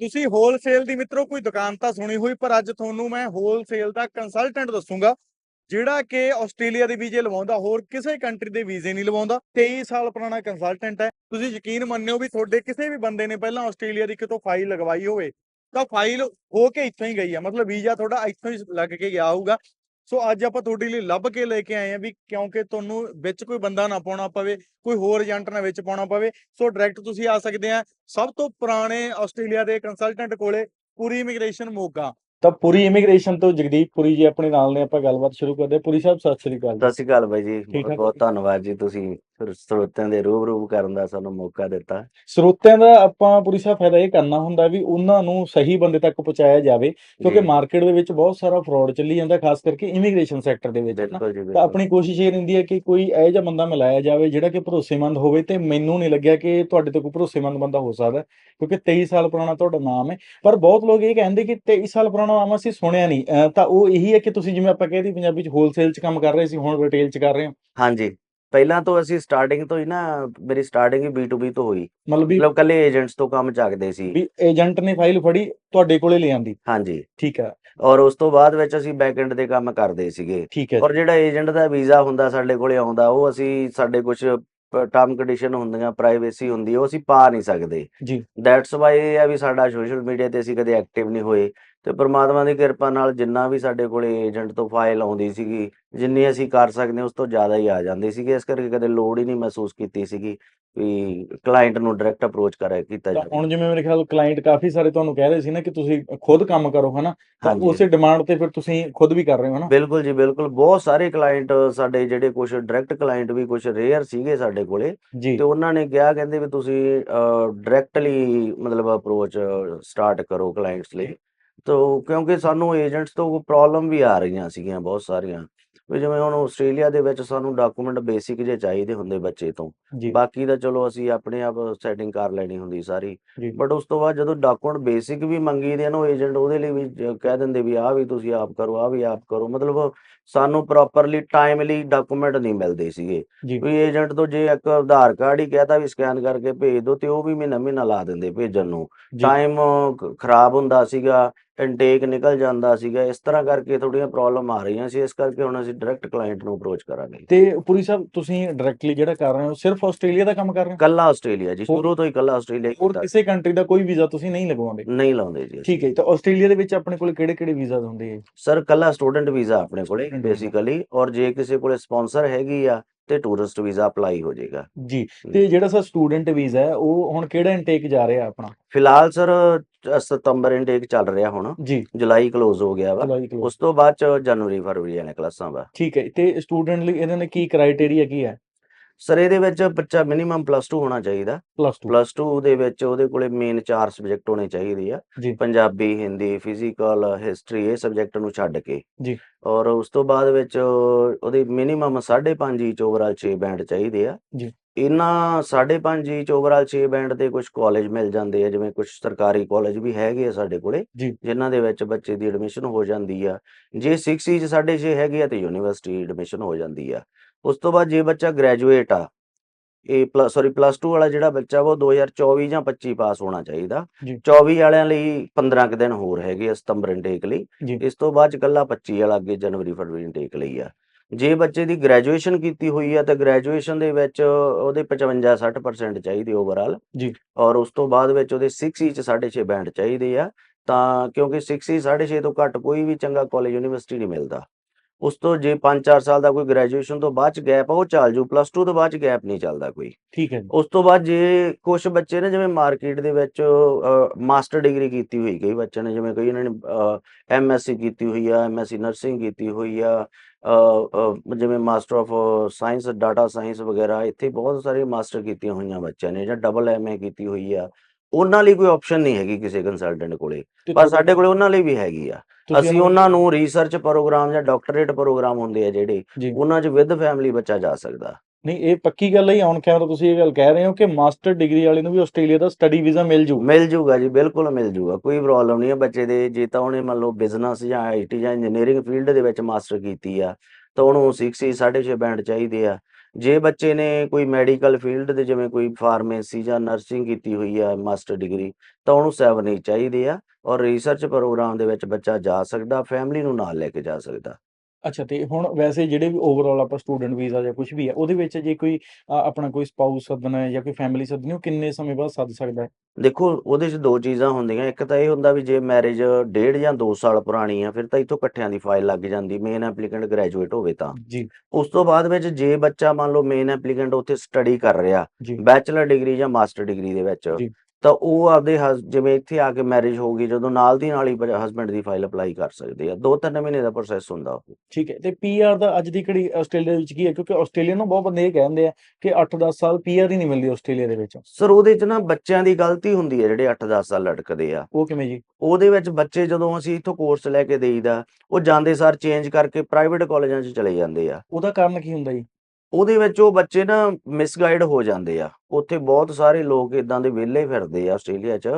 ਤੁਸੀਂ ਹੋਲਸੇਲ ਦੀ ਮਿੱਤਰੋ, ਕੋਈ ਦੁਕਾਨ ਤਾਂ ਸੁਣੀ ਹੋਈ, ਪਰ ਅੱਜ ਤੁਹਾਨੂੰ ਮੈਂ ਹੋਲਸੇਲ ਦਾ ਕੰਸਲਟੈਂਟ ਦੱਸੂਗਾ, ਜਿਹੜਾ ਕਿ ਆਸਟ੍ਰੇਲੀਆ ਦੇ ਵੀਜ਼ੇ ਲਵਾਉਂਦਾ, ਹੋਰ ਕਿਸੇ ਕੰਟਰੀ ਦੇ ਵੀਜ਼ੇ ਨਹੀਂ ਲਵਾਉਂਦਾ 23 ਸਾਲ ਪੁਰਾਣਾ ਕੰਸਲਟੈਂਟ ਹੈ। ਤੁਸੀਂ ਯਕੀਨ ਮੰਨਿਓ ਵੀ ਤੁਹਾਡੇ ਕਿਸੇ ਵੀ ਬੰਦੇ ਨੇ ਪਹਿਲਾਂ ਆਸਟ੍ਰੇਲੀਆ ਦੀ ਕਿਤੋਂ ਫਾਈਲ ਲਗਵਾਈ ਹੋਵੇ, ਤਾਂ ਫਾਈਲ ਹੋ ਕੇ ਇੱਥੋਂ ਹੀ ਗਈ ਆ, ਮਤਲਬ ਵੀਜ਼ਾ ਤੁਹਾਡਾ ਇੱਥੋਂ ਹੀ ਲੱਗ ਕੇ ਗਿਆ ਹੋਊਗਾ। ਸੋ ਅੱਜ ਆਪਾਂ ਤੁਹਾਡੇ ਲਈ ਲੱਭ ਕੇ ਲੈ ਕੇ ਆਏ ਆ ਵੀ ਕਿਉਂਕਿ ਤੁਹਾਨੂੰ ਵਿੱਚ ਕੋਈ ਬੰਦਾ ਨਾ ਪਾਉਣਾ ਪਵੇ ਕੋਈ ਹੋਰ ਏਜੰਟ ਨਾ ਵਿੱਚ ਪਾਉਣਾ ਪਵੇ। ਸੋ ਡਾਇਰੈਕਟ ਤੁਸੀਂ ਆ ਸਕਦੇ ਆ ਸਭ ਤੋਂ ਪੁਰਾਣੇ ਆਸਟ੍ਰੇਲੀਆ ਦੇ ਕੰਸਲਟੈਂਟ ਕੋਲੇ ਪੂਰੀ ਇਮੀਗ੍ਰੇਸ਼ਨ ਮੋਗਾ। ਤਾਂ ਪੂਰੀ ਇਮੀਗ੍ਰੇਸ਼ਨ ਤੋਂ ਜਗਦੀਪ ਪੁਰੀ ਜੀ ਆਪਣੇ ਨਾਲ ਨੇ ਆਪਾਂ ਗੱਲਬਾਤ ਸ਼ੁਰੂ ਕਰਦੇ ਪੁਰੀ ਸਾਹਿਬ ਸਤਿ ਸ੍ਰੀ ਅਕਾਲ ਸਤਿ ਸ਼੍ਰੀ ਅਕਾਲ ਬਾਈ ਜੀ ਬਹੁਤ ਬਹੁਤ? ਧੰਨਵਾਦ ਜੀ ਤੁਸੀਂ ਸਰੋਤਿਆਂ ਦੇ ਰੂਬਰੂ ਕਰਨ ਦਾ ਸਾਨੂੰ ਮੌਕਾ ਦਿੱਤਾ। ਸਰੋਤਿਆਂ ਦਾ ਆਪਾਂ ਪੁਰੀ ਸਾਹਿਬ ਫਾਇਦਾ ਇਹ ਕਰਨਾ ਹੁੰਦਾ ਵੀ ਉਹਨਾਂ ਨੂੰ ਸਹੀ ਬੰਦੇ ਤੱਕ ਪਹੁੰਚਾਇਆ ਜਾਵੇ ਕਿਉਂਕਿ ਮਾਰਕੀਟ ਦੇ ਵਿੱਚ ਬਹੁਤ ਸਾਰਾ ਫਰਾਡ ਚੱਲੀ ਜਾਂਦਾ ਖਾਸ ਕਰਕੇ ਇਮੀਗ੍ਰੇਸ਼ਨ ਸੈਕਟਰ ਦੇ ਵਿੱਚ ਤਾਂ ਆਪਣੀ ਕੋਸ਼ਿਸ਼ ਇਹ ਰਹਿੰਦੀ ਹੈ ਕਿ ਕੋਈ ਇਹੋ ਜਿਹਾ ਬੰਦਾ ਮਿਲਾਇਆ ਜਾਵੇ ਜਿਹੜਾ ਕਿ ਭਰੋਸੇਮੰਦ ਹੋਵੇ ਤੇ ਮੈਨੂੰ ਨਹੀਂ ਲੱਗਿਆ ਕਿ ਤੁਹਾਡੇ ਤੋਂ ਕੋਈ ਭਰੋਸੇਮੰਦ ਬੰਦਾ ਹੋ ਸਕਦਾ ਕਿਉਂਕਿ 23 ਸਾਲ ਪੁਰਾਣਾ ਤੁਹਾਡਾ ਨਾਮ ਹੈ। ਪਰ ਬਹੁਤ ਲੋਕ ਇਹ ਕਹਿੰਦੇ ਕਿ 23 ਸਾਲ ਪੁਰਾਣਾ ਨਾਮ ਅਸੀਂ ਸੁਣਿਆ ਨਹੀਂ। ਤਾਂ ਉਹ ਇਹੀ ਹੈ ਕਿ ਤੁਸੀਂ ਜਿਵੇਂ ਆਪਾਂ ਕਹਿੰਦੇ ਪੰਜਾਬੀ ਚ ਹੋਲਸੇਲ ਚ ਕੰਮ ਕਰ ਰਹੇ ਸੀ ਹੁਣ ਰਿਟੇਲ ਚ ਕਰ ਰਹੇ ਹੋ। ਹਾਂਜੀ। ਪਹਿਲਾਂ ਤੋਂ ਅਸੀਂ ਸਟਾਰਟਿੰਗ ਤੋਂ ਹੀ ਨਾ ਮੇਰੀ ਸਟਾਰਟਿੰਗ ਹੀ B2B ਤੋਂ ਹੋਈ। ਮਤਲਬ ਵੀ ਮਤਲਬ ਕੱਲੇ ਏਜੰਟਸ ਤੋਂ ਕੰਮ ਚੱਕਦੇ ਸੀ। ਵੀ ਏਜੰਟ ਨੇ ਫਾਈਲ ਫੜੀ ਤੁਹਾਡੇ ਕੋਲੇ ਲੈ ਆਂਦੀ। ਹਾਂਜੀ। ਠੀਕ ਹੈ ਔਰ ਉਸ ਤੋਂ ਬਾਅਦ ਵਿੱਚ ਅਸੀਂ ਬੈਕਐਂਡ ਦੇ ਕੰਮ ਕਰਦੇ ਸੀਗੇ। ਠੀਕ ਹੈ ਔਰ ਜਿਹੜਾ ਏਜੰਟ ਦਾ ਵੀਜ਼ਾ ਹੁੰਦਾ ਸਾਡੇ ਕੋਲੇ ਆਉਂਦਾ ਉਹ ਅਸੀਂ ਸਾਡੇ ਕੁਝ ਟਰਮ ਕੰਡੀਸ਼ਨ ਹੁੰਦੀਆਂ ਪ੍ਰਾਈਵੇਸੀ ਹੁੰਦੀ ਉਹ ਅਸੀਂ ਪਾ ਨਹੀਂ ਸਕਦੇ। ਜੀ। ਦੈਟਸ ਵਾਈ ਇਹ ਆ ਵੀ ਸਾਡਾ ਸੋਸ਼ਲ ਮੀਡੀਆ ਤੇ ਅਸੀਂ ਕਦੇ ਐਕਟਿਵ ਨਹੀਂ ਹੋਏ। ਤੇ ਪ੍ਰਮਾਤਮਾ ਦੀ ਕਿਰਪਾ ਨਾਲ ਜਿੰਨਾ ਵੀ ਸਾਡੇ ਕੋਲੇ ਏਜੰਟ ਤੋਂ ਫਾਈਲ ਆਉਂਦੀ ਸੀਗੀ ਜਿੰਨੀ ਅਸੀਂ ਕਰ ਸਕਦੇ ਉਸ ਤੋਂ ਜ਼ਿਆਦਾ ਹੀ ਆ ਜਾਂਦੀ ਸੀਗੀ ਇਸ ਕਰਕੇ ਕਦੇ ਲੋੜ ਹੀ ਨਹੀਂ ਮਹਿਸੂਸ ਕੀਤੀ ਸੀਗੀ ਵੀ ਕਲਾਇੰਟ ਨੂੰ ਡਾਇਰੈਕਟ ਅਪਰੋਚ ਕਰੇ ਕੀਤਾ ਜਾਵੇ। ਹੁਣ ਜਿਵੇਂ ਮੇਰੇ ਖਿਆਲ ਕਲਾਇੰਟ ਕਾਫੀ ਸਾਰੇ ਤੁਹਾਨੂੰ ਕਹਿ ਰਹੇ ਸੀ ਨਾ ਕਿ ਤੁਸੀਂ ਖੁਦ ਕੰਮ ਕਰੋ ਹਨਾ? ਤਾਂ। ਉਸੇ ਡਿਮਾਂਡ ਤੇ ਫਿਰ ਤੁਸੀਂ ਖੁਦ ਵੀ ਕਰ ਰਹੇ ਹੋ ਹਨਾ? ਬਿਲਕੁਲ ਜੀ ਬਿਲਕੁਲ। ਬਹੁਤ ਸਾਰੇ ਕਲਾਇੰਟ ਸਾਡੇ ਜਿਹੜੇ ਕੁਝ ਡਾਇਰੈਕਟ ਕਲਾਇੰਟ ਵੀ ਕੁਝ ਰੇਅਰ ਸੀਗੇ ਸਾਡੇ ਕੋਲੇ ਤੇ ਉਹਨਾਂ ਨੇ ਕਿਹਾ ਕਹਿੰਦੇ ਵੀ ਤੁਸੀਂ ਡਾਇਰੈਕਟਲੀ ਮਤਲਬ ਅਪਰੋਚ ਸਟਾਰਟ ਕਰੋ ਕਲਾਇੰਟਸ ਲਈ। ਤੋ ਕਿਉਂਕਿ ਸਾਨੂੰ ਏਜੰਟਸ ਤੋਂ ਪ੍ਰੋਬਲਮ ਵੀ ਆ ਰਹੀਆਂ ਸੀਗੀਆਂ ਬਹੁਤ ਸਾਰੀਆਂ। ਵੀ ਜਿਵੇਂ ਹੁਣ ਆਸਟ੍ਰੇਲੀਆ ਦੇ ਵਿੱਚ ਸਾਨੂੰ ਡਾਕੂਮੈਂਟ ਬੇਸਿਕ ਜੇ ਚਾਹੀਦੇ ਹੁੰਦੇ ਬੱਚੇ ਤੋਂ। ਬਾਕੀ ਦਾ ਚਲੋ ਅਸੀਂ ਆਪਣੇ ਆਪ ਸੈਟਿੰਗ ਕਰ ਲੈਣੀ ਹੁੰਦੀ ਸਾਰੀ। ਬਟ ਉਸ ਤੋਂ ਬਾਅਦ ਜਦੋਂ ਡਾਕੂਮੈਂਟ ਬੇਸਿਕ ਵੀ ਮੰਗੀ ਦੇ ਨਾ ਏਜੰਟ ਉਹਦੇ ਲਈ ਵੀ ਕਹਿ ਦਿੰਦੇ ਵੀ ਆਹ ਵੀ ਤੁਸੀਂ ਆਪ ਕਰੋ ਆਹ ਵੀ ਆਪ ਕਰੋ। ਮਤਲਬ ਸਾਨੂੰ ਪ੍ਰੋਪਰਲੀ ਟਾਈਮਲੀ ਡਾਕੂਮੈਂਟ ਨਹੀਂ ਮਿਲਦੇ ਸੀਗੇ। ਵੀ ਏਜੰਟ ਤੋਂ ਜੇ ਇੱਕ ਆਧਾਰ ਕਾਰਡ ਹੀ ਕਹਤਾ ਵੀ ਸਕੈਨ ਕਰਕੇ ਭੇਜ ਦਿਓ ਤੇ ਉਹ ਵੀ ਮਹੀਨਾ ਮਹੀਨਾ ਲਾ ਦਿੰਦੇ ਭੇਜਣ ਨੂੰ। ਟਾਈਮ ਖਰਾਬ ਹੁੰਦਾ ਸੀਗਾ। ਇਨਟੇਕ ਨਿਕਲ ਜਾਂਦਾ ਸੀਗਾ ਇਸ ਤਰ੍ਹਾਂ ਕਰਕੇ ਥੋੜੀਆਂ ਪ੍ਰੋਬਲਮ ਆ ਰਹੀਆਂ ਸੀ ਇਸ ਕਰਕੇ ਹੁਣ ਅਸੀਂ ਡਾਇਰੈਕਟ ਕਲਾਇੰਟ ਨੂੰ ਅਪਰੋਚ ਕਰਾਂਗੇ। ਤੇ ਪੁਰੀ ਸਾਹਿਬ ਤੁਸੀਂ ਡਾਇਰੈਕਟਲੀ ਜਿਹੜਾ ਕਰ ਰਹੇ ਹੋ ਸਿਰਫ ਆਸਟ੍ਰੇਲੀਆ ਦਾ ਕੰਮ ਕਰ ਰਹੇ ਹੋ? ਕੱਲਾ ਆਸਟ੍ਰੇਲੀਆ ਜੀ ਸ਼ੁਰੂ ਤੋਂ ਹੀ ਕੱਲਾ ਆਸਟ੍ਰੇਲੀਆ ਹੋਰ ਕਿਸੇ ਕੰਟਰੀ ਦਾ ਕੋਈ ਵੀਜ਼ਾ ਤੁਸੀਂ ਨਹੀਂ ਲਗਵਾਉਂਦੇ? ਨਹੀਂ ਲਾਉਂਦੇ ਜੀ ਠੀਕ ਹੈ ਤਾਂ ਆਸਟ੍ਰੇਲੀਆ ਦੇ ਵਿੱਚ ਆਪਣੇ ਕੋਲ ਕਿਹੜੇ ਕਿਹੜੇ ਵੀਜ਼ਾ ਹੁੰਦੇ ਆ? ਸਰ ਕੱਲਾ ਸਟੂਡੈਂਟ ਵੀਜ਼ਾ ਆਪਣੇ ਕੋਲੇ। ਬੇਸਿਕਲੀ ਔਰ ਜੇ ਕਿਸੇ ਕੋਲੇ ਸਪਾਂਸਰ ਹੈਗੀ ਆ ਤੇ ਟੂਰਿਸਟ ਵੀਜ਼ਾ ਅਪਲਾਈ ਹੋ ਜਾਏਗਾ। ਜੀ ਤੇ ਜਿਹੜਾ ਸਰ ਸਟੂਡੈਂਟ ਵੀਜ਼ਾ ਹੈ ਉਹ ਹੁਣ ਕਿਹੜਾ ਇਨਟੇਕ ਜਾ ਰਿਹਾ ਆਪਣਾ? ਫਿਲਹਾਲ ਸਰ ਸਤੰਬਰ ਇਨਟੇਕ ਚੱਲ ਰਿਹਾ ਹੁਣ। ਜੀ। ਜੁਲਾਈ ਕਲੋਜ਼ ਹੋ ਗਿਆ ਵਾ। ਉਸ ਤੋਂ ਬਾਅਦ ਚ ਜਨਵਰੀ ਫਰਵਰੀ ਵਾਲੀਆਂ ਕਲਾਸਾਂ ਵਾ। ਠੀਕ ਹੈ ਤੇ ਸਟੂਡੈਂਟ ਲਈ ਇਹਨਾਂ ਨੇ ਕੀ ਕ੍ਰਾਈਟੇਰੀਆ ਕੀ ਹੈ? ਸਰ ਇਹਦੇ ਵਿੱਚ ਬੱਚਾ ਮਿਨੀਮਮ ਪਲੱਸ 2 ਹੋਣਾ ਚਾਹੀਦਾ। ਪਲੱਸ 2 ਪਲੱਸ 2 ਦੇ ਵਿੱਚ ਉਹਦੇ ਕੋਲੇ ਮੇਨ ਚਾਰ ਸਬਜੈਕਟ ਹੋਣੇ ਚਾਹੀਦੇ ਆ। ਜੀ। ਪੰਜਾਬੀ ਹਿੰਦੀ ਫਿਜ਼ੀਕਲ ਹਿਸਟਰੀ ਇਹ ਸਬਜੈਕਟ ਨੂੰ ਛੱਡ ਕੇ। ਜੀ। ਔਰ ਉਸ ਤੋਂ ਬਾਅਦ ਵਿੱਚ ਉਹਦੀ ਮਿਨੀਮਮ 5.5 ਇੰਚ ਓਵਰਆਲ 6 ਬੈਂਡ ਚਾਹੀਦੇ ਆ। ਜੀ। ਇਹਨਾਂ 5.5 ਇੰਚ ਓਵਰਆਲ 6 ਬੈਂਡ ਦੇ ਕੁਝ ਕਾਲਜ ਮਿਲ ਜਾਂਦੇ ਆ ਜਿਵੇਂ ਕੁਝ ਸਰਕਾਰੀ ਕਾਲਜ ਵੀ ਹੈਗੇ ਆ ਸਾਡੇ ਕੋਲੇ ਜਿਨ੍ਹਾਂ ਦੇ ਵਿੱਚ ਬੱਚੇ ਦੀ ਐਡਮਿਸ਼ਨ ਹੋ ਜਾਂਦੀ ਆ। ਜੇ 6 ਇੰਚ 6.5 ਹੈਗੇ ਆ ਤੇ ਯੂਨੀਵਰਸਿਟੀ ਐਡਮਿਸ਼ਨ ਹੋ ਜਾਂਦੀ ਆ। ਉਸ ਤੋਂ ਬਾਅਦ ਜੇ ਬੱਚਾ ਗ੍ਰੈਜੂਏਟ ਆ ਇਹ ਪਲੱਸ ਸੌਰੀ ਪਲੱਸ 2 ਵਾਲਾ ਜਿਹੜਾ ਬੱਚਾ ਉਹ 2024 ਜਾਂ 25 ਪਾਸ ਹੋਣਾ ਚਾਹੀਦਾ। ਜੀ। 24 ਵਾਲਿਆਂ ਲਈ 15 ਕੁ ਦਿਨ ਹੋਰ ਹੈਗੇ ਸਤੰਬਰ ਇਨਟੇਕ ਲਈ। ਇਸ ਤੋਂ ਬਾਅਦ ਚ ਕੱਲਾ 25 ਵਾਲਾ ਅੱਗੇ ਜਨਵਰੀ ਫਰਵਰੀ ਇਨਟੇਕ ਲਈ ਆ। ਜੇ ਬੱਚੇ ਦੀ ਗ੍ਰੈਜੂਏਸ਼ਨ ਕੀਤੀ ਹੋਈ ਆ ਤਾਂ ਗ੍ਰੈਜੂਏਸ਼ਨ ਦੇ ਵਿੱਚ ਉਹਦੇ 55 60% ਚਾਹੀਦੀ ਓਵਰਆਲ ਜੀ। ਔਰ ਉਸ ਤੋਂ ਬਾਅਦ ਵਿੱਚ ਉਹਦੇ 6 ਚ 6.5 ਬੈਂਡ ਚਾਹੀਦੇ ਆ। ਤਾਂ ਕਿਉਂਕਿ 6 6.5 ਤੋਂ ਘੱਟ ਕੋਈ ਵੀ ਚੰਗਾ ਕਾਲਜ ਯੂਨੀਵਰਸਿਟੀ ਨਹੀਂ ਮਿਲਦਾ। ਉਸ ਤੋਂ ਜੇ 5-4 ਸਾਲ ਦਾ ਕੋਈ ਗ੍ਰੈਜੂਏਸ਼ਨ ਤੋਂ ਬਾਅਦ ਚ ਗੈਪ ਆ ਉਹ ਚੱਲ ਜੂ ਪਲੱਸ 2 ਤੋਂ ਬਾਅਦ ਚ ਗੈਪ ਨਹੀਂ ਚੱਲਦਾ ਕੋਈ। ਠੀਕ ਹੈ ਉਸ ਤੋਂ ਬਾਅਦ ਜੇ ਕੁਝ ਬੱਚੇ ਨੇ ਜਿਵੇਂ ਮਾਰਕੀਟ ਦੇ ਵਿੱਚ ਮਾਸਟਰ ਡਿਗਰੀ ਕੀਤੀ ਹੋਈ ਕਈ ਬੱਚਿਆਂ ਨੇ ਜਿਵੇਂ ਕਈ ਇਹਨਾਂ ਨੇ ਐਮਐਸਸੀ ਕੀਤੀ ਹੋਈ ਆ ਐਮਐਸਸੀ ਨਰਸਿੰਗ ਕੀਤੀ ਹੋਈ ਆ ਜਿਵੇਂ master of science data science ਵਗੈਰਾ ਇੱਥੇ ਬਹੁਤ ਸਾਰੇ ਮਾਸਟਰ ਕੀਤੀਆਂ ਹੋਈਆਂ ਬੱਚਿਆਂ ਨੇ ਜਾਂ ਡਬਲ ਐਮਏ ਕੀਤੀ ਹੋਈ ਆ। ਉਹਨਾਂ ਲਈ ਕੋਈ ਆਪਸ਼ਨ ਨਹੀਂ ਹੈਗੀ ਕਿਸੇ ਕੰਸਲਟੈਂਟ ਕੋਲੇ। ਪਰ ਸਾਡੇ ਕੋਲੇ ਉਹਨਾਂ ਲਈ ਵੀ ਹੈਗੀ ਆ। ਅਸੀਂ ਉਹਨਾਂ ਨੂੰ ਰਿਸਰਚ ਪ੍ਰੋਗਰਾਮ ਜਾਂ ਡਾਕਟਰੇਟ ਪ੍ਰੋਗਰਾਮ ਹੁੰਦੇ ਆ ਜਿਹੜੇ ਉਹਨਾਂ 'ਚ ਵਿਦ ਫੈਮਿਲੀ ਬੱਚਾ ਜਾ ਸਕਦਾ। ਨਹੀਂ ਇਹ ਪੱਕੀ ਗੱਲ ਹੈ ਔਨ ਕੈਮਰਾ ਤੁਸੀਂ ਇਹ ਗੱਲ ਕਹਿ ਰਹੇ ਹੋ ਕਿ ਮਾਸਟਰ ਡਿਗਰੀ ਵਾਲੇ ਨੂੰ ਵੀ ਆਸਟ੍ਰੇਲੀਆ ਦਾ ਸਟੱਡੀ ਵੀਜ਼ਾ ਮਿਲ ਜੂ। ਮਿਲ ਜੂਗਾ ਜੀ ਬਿਲਕੁਲ ਮਿਲ ਜੂਗਾ ਕੋਈ ਪ੍ਰੋਬਲਮ ਨਹੀਂ ਹੈ ਬੱਚੇ ਦੇ। ਜੇ ਤਾਂ ਉਹਨੇ ਮੰਨ ਲਓ ਬਿਜ਼ਨਸ ਜਾਂ ਆਈਟੀ ਜਾਂ ਇੰਜੀਨੀਅਰਿੰਗ ਫੀਲਡ ਦੇ ਵਿੱਚ ਮਾਸਟਰ ਕੀਤੀ ਆ ਤਾਂ ਉਹਨੂੰ 6 6.5 ਬੈਂਡ ਚਾਹੀਦੇ ਆ। ਜੇ ਬੱਚੇ ਨੇ ਕੋਈ ਮੈਡੀਕਲ ਫੀਲਡ ਦੇ ਜਿਵੇਂ ਕੋਈ ਫਾਰਮੇਸੀ ਜਾਂ ਨਰਸਿੰਗ ਕੀਤੀ ਹੋਈ ਆ ਮਾਸਟਰ ਡਿਗਰੀ ਤਾਂ ਉਹਨੂੰ 7 ਹੀ ਚਾਹੀਦੇ ਆ ਔਰ ਰਿਸਰਚ ਪ੍ਰੋਗਰਾਮ ਦੇ ਵਿੱਚ ਬੱਚਾ ਜਾ ਸਕਦਾ ਫੈਮਿਲੀ ਨੂੰ ਨਾਲ ਲੈ ਕੇ ਜਾ ਸਕਦਾ। ਅੱਛਾ ਤੇ ਹੁਣ ਵੈਸੇ ਜਿਹੜੇ ਵੀ ਓਵਰਆਲ ਆਪਾਂ ਸਟੂਡੈਂਟ ਵੀਜ਼ਾ ਜਾਂ ਕੁਝ ਵੀ ਹੈ ਉਹਦੇ ਵਿੱਚ ਜੇ ਕੋਈ ਅ, ਆਪਣਾ ਕੋਈ ਸਪਾਊਸ ਸੱਦਣਾ ਹੈ ਜਾਂ ਕੋਈ ਫੈਮਿਲੀ ਸੱਦਣੀ ਉਹ ਕਿੰਨੇ ਸਮੇਂ ਬਾਅਦ ਸੱਦ ਸਕਦਾ ਹੈ? ਦੇਖੋ ਉਹਦੇ 'ਚ ਦੋ ਚੀਜ਼ਾਂ ਹੁੰਦੀਆਂ ਇੱਕ ਤਾਂ ਇਹ ਹੁੰਦਾ ਵੀ ਜੇ ਮੈਰਿਜ ਡੇਢ ਜਾਂ 2 ਸਾਲ ਪੁਰਾਣੀ ਆ ਫਿਰ ਤਾਂ ਇੱਥੋਂ ਇਕੱਠਿਆਂ ਦੀ ਫਾਈਲ ਲੱਗ ਜਾਂਦੀ ਮੇਨ ਐਪਲੀਕੈਂਟ ਗ੍ਰੈਜੂਏਟ ਹੋਵੇ ਤਾਂ। ਜੀ। ਉਸ ਤੋਂ ਬਾਅਦ ਵਿੱਚ ਜੇ ਬੱਚਾ ਮੰਨ ਲਓ ਮੇਨ ਐਪਲੀਕੈਂਟ ਉੱਥੇ ਸਟੱਡੀ ਕਰ ਰਿਹਾ ਜੀ। ਬੈਚਲਰ ਡਿਗਰੀ ਜਾਂ ਮਾਸਟਰ ਡਿਗਰੀ ਦੇ ਵਿੱਚ ਜੀ। ਤਾਂ ਉਹ ਆਪਦੇ ਜਿਵੇਂ ਇੱਥੇ ਆ ਕੇ ਮੈਰਿਜ ਹੋਊਗੀ ਜਦੋਂ ਨਾਲ ਦੀ ਨਾਲ ਹੀ ਹਸਬੰਡ ਦੀ ਫਾਈਲ ਅਪਲਾਈ ਕਰ ਸਕਦੇ ਆ। ਦੋ ਤਿੰਨ ਮਹੀਨੇ ਦਾ ਪ੍ਰੋਸੈਸ ਹੁੰਦਾ ਉਹ। ਠੀਕ ਹੈ ਤੇ ਪੀਆਰ ਦਾ ਅੱਜ ਦੀ ਘੜੀ ਆਸਟ੍ਰੇਲੀਆ ਵਿੱਚ ਕੀ ਹੈ? ਕਿਉਂਕਿ ਆਸਟ੍ਰੇਲੀਆ ਨੂੰ ਬਹੁਤ ਬੰਦੇ ਇਹ ਕਹਿੰਦੇ ਆ ਕਿ 8-10 ਸਾਲ ਪੀਆਰ ਹੀ ਨਹੀਂ ਮਿਲਦੀ ਆਸਟ੍ਰੇਲੀਆ ਦੇ ਵਿੱਚ। ਸਰ ਉਹਦੇ 'ਚ ਨਾ ਬੱਚਿਆਂ ਦੀ ਗਲਤੀ ਹੁੰਦੀ ਹੈ ਜਿਹੜੇ 8-10 ਸਾਲ ਲਟਕਦੇ ਆ। ਉਹ ਕਿਵੇਂ ਜੀ? ਉਹਦੇ ਵਿੱਚ ਬੱਚੇ ਜਦੋਂ ਅਸੀਂ ਇੱਥੋਂ ਕੋਰਸ ਲੈ ਕੇ ਦੇਈਦਾ ਉਹ ਜਾਂਦੇ ਸਾਰ ਚੇਂਜ ਕਰਕੇ ਪ੍ਰਾਈਵੇਟ ਕਾਲਜਾਂ 'ਚ ਚਲੇ ਜਾਂਦੇ ਆ। ਉਹਦਾ ਕਾਰਨ ਕੀ ਹੁੰਦਾ ਜੀ? ਉਹਦੇ ਵਿੱਚ ਉਹ ਬੱਚੇ ਨਾ ਮਿਸਗਾਈਡ ਹੋ ਜਾਂਦੇ ਆ। ਉੱਥੇ ਬਹੁਤ ਸਾਰੇ ਲੋਕ ਇਦਾਂ ਦੇ ਵਿਹਲੇ ਫਿਰਦੇ ਆ ਆਸਟ੍ਰੇਲੀਆ 'ਚ।